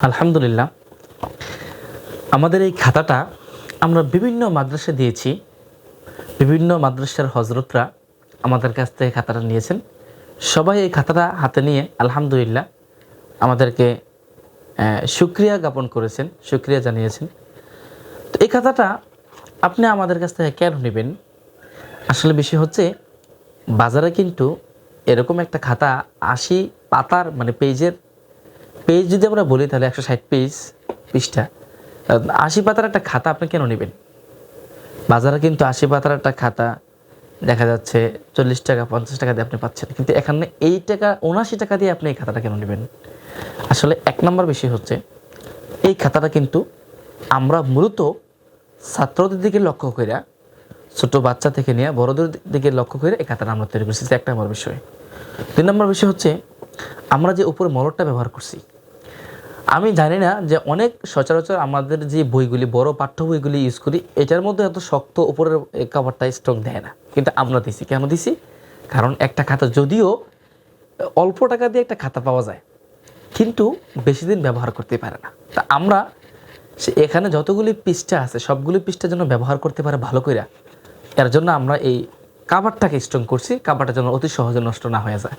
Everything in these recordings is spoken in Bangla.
আলহামদুলিল্লাহ। আমাদের এই খাতাটা আমরা বিভিন্ন মাদ্রাসা দিয়েছি। বিভিন্ন মাদ্রাসার হজরতরা আমাদের কাছ থেকে খাতাটা নিয়েছেন। সবাই এই খাতাটা হাতে নিয়ে আলহামদুলিল্লাহ আমাদেরকে আহ, শুক্রিয়া জ্ঞাপন করেছেন শুক্রিয়া জানিয়েছেন। তো এই খাতাটা আপনি আমাদের কাছ থেকে কেন নেবেন? আসলে বিষয় হচ্ছে বাজারে কিন্তু এরকম একটা খাতা আশি পাতার মানে পেজের পেজ যদি আমরা বলি, তাহলে একশো ষাট পেজ পৃষ্ঠা। আশি পাতার একটা খাতা আপনি কেন নেবেন? বাজারে কিন্তু আশি পাতার একটা খাতা দেখা যাচ্ছে, চল্লিশ টাকা, পঞ্চাশ টাকা দিয়ে আপনি পাচ্ছেন। কিন্তু এখানে এই টাকা, উনআশি টাকা দিয়ে আপনি এই খাতাটা কেন নেবেন? আসলে এক নম্বর বিষয় হচ্ছে, এই খাতাটা কিন্তু আমরা মূলত ছাত্রদের দিকে লক্ষ্য করে ছোট বাচ্চা থেকে নিয়ে বড়দের দিকে লক্ষ্য করে এই খাতাটা আমরা তৈরি করছি। এক নম্বর বিষয়। দুই নম্বর বিষয় হচ্ছে, আমরা যে উপরে মলরটা ব্যবহার করছি আমি জানি না যে অনেক সচরাচর আমাদের যে বইগুলি, বড় পাঠ্য বইগুলি ইউজ করি, এটার মধ্যে এত শক্ত উপরের কাভারটা স্ট্রং দেয় না। কিন্তু আমরা দিছি। কেন দিছি? কারণ একটা খাতা যদিও অল্প টাকা দিয়ে একটা খাতা পাওয়া যায়, কিন্তু বেশি দিন ব্যবহার করতে পারে না। তা আমরা সে এখানে যতগুলি পৃষ্ঠা আছে, সবগুলি পৃষ্ঠা যেন ব্যবহার করতে পারে ভালো করে এর জন্য আমরা এই কাভারটাকে স্ট্রং করছি। কাভারটা যেন অতি সহজে নষ্ট না হয়ে যায়।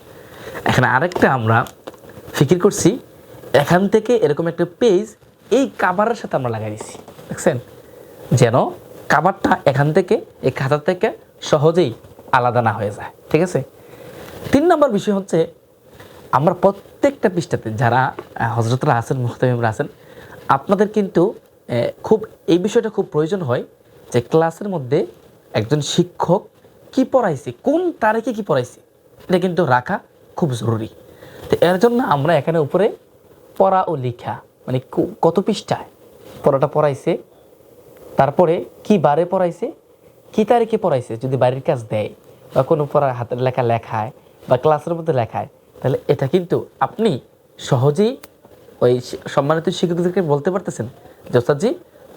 এখানে আরেকটা আমরা ফিকির করছি এখান থেকে এরকম একটা পেজ এই কাভারের সাথে আমরা লাগাই দিছি। দেখছেন? যেন কাভারটা এখান থেকে, এই খাতা থেকে সহজেই আলাদা না হয়ে যায়। ঠিক আছে? তিন নম্বর বিষয় হচ্ছে, আমরা প্রত্যেকটা পৃষ্ঠাতে যারা হজরতরা আছেন মুহতামিমরা আছেন, আপনাদের কিন্তু খুব, এই বিষয়টা খুব প্রয়োজন হয় যে ক্লাসের মধ্যে একজন শিক্ষক কি পড়াইছে, কোন তারিখে কি পড়াইছে, এটা কিন্তু রাখা খুব জরুরি। তো এর জন্য আমরা এখানে উপরে পড়া ও লেখা মানে কত পৃষ্ঠায়? পড়াটা পড়াইছে, তারপরে কি বারে পড়াইছে, কি তারিখে পড়াইছে, যদি বাড়ির কাজ দেয় বা কোনো পড়া হাতের লেখা লেখায় বা ক্লাসের মধ্যে লেখায়, তাহলে এটা কিন্তু আপনি সহজেই ওই সম্মানিত শিক্ষকদেরকে বলতে পারতেছেন যে, ওস্তাদজি,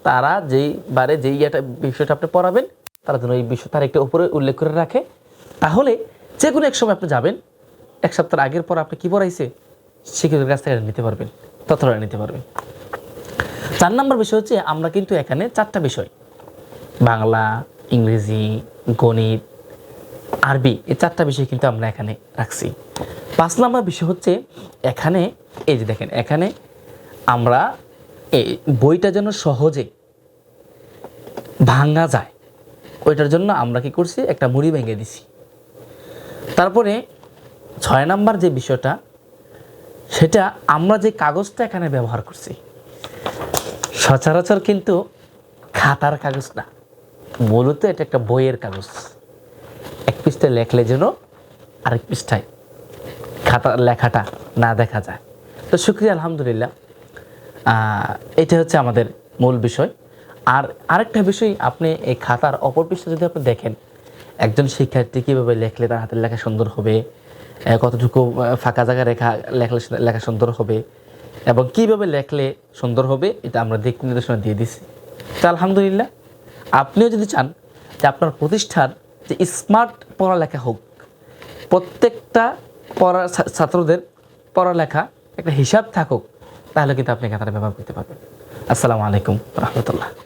তারা যেই বারে যেই এটা বিষয়টা আপনি পড়াবেন, তারা যেন এই বিষয়, তার একটা উপরে উল্লেখ করে রাখে। তাহলে যে কোনো এক সময় আপনি যাবেন, এক সপ্তাহ আগের পর আপনি কি পড়াইছে? শিক্ষকের কাছ থেকে নিতে পারবেন তথ্যটা নিতে পারবেন চার নম্বর বিষয় হচ্ছে, আমরা কিন্তু এখানে চারটা বিষয়, বাংলা, ইংরেজি, গণিত, আরবি, এই চারটা বিষয় কিন্তু আমরা এখানে রাখছি। পাঁচ নম্বর বিষয় হচ্ছে, এখানে, এই যে দেখেন, এখানে আমরা, এই বইটা যেন সহজে ভাঙা যায়, ওইটার জন্য আমরা কি করছি, একটা মুড়ি ভেঙে দিছি। তারপরে, ছয় নাম্বার যে বিষয়টা সেটা আমরা যে কাগজটা এখানে ব্যবহার করছি, সচরাচর কিন্তু খাতার কাগজ না। মূলত এটা একটা বইয়ের কাগজ। এক পৃষ্ঠায় লেখলে যেন আরেক পৃষ্ঠায় খাতার লেখাটা না দেখা যায়। তো শুক্রিয়া, আলহামদুলিল্লাহ। এটা হচ্ছে আমাদের মূল বিষয়। আর আরেকটা বিষয়, আপনি এই খাতার অপর পৃষ্ঠা যদি আপনি দেখেন, একজন শিক্ষার্থী কীভাবে লেখলে তার হাতের লেখা সুন্দর হবে কতটুকু ফাঁকা জায়গা রেখা, লেখলে লেখা সুন্দর হবে এবং কীভাবে লেখলে সুন্দর হবে, এটা আমরা দিক নির্দেশনা দিয়ে দিছি। তো আলহামদুলিল্লাহ, আপনিও যদি চান যে আপনার প্রতিষ্ঠান যে স্মার্ট পড়ালেখা হোক, প্রত্যেকটা পড়া ছাত্রদের পড়ালেখা একটা হিসাব থাকুক, তাহলে কিন্তু আপনি খাতাটা ব্যবহার করতে পারবেন। আসসালামু আলাইকুম রহমতুল্লাহ।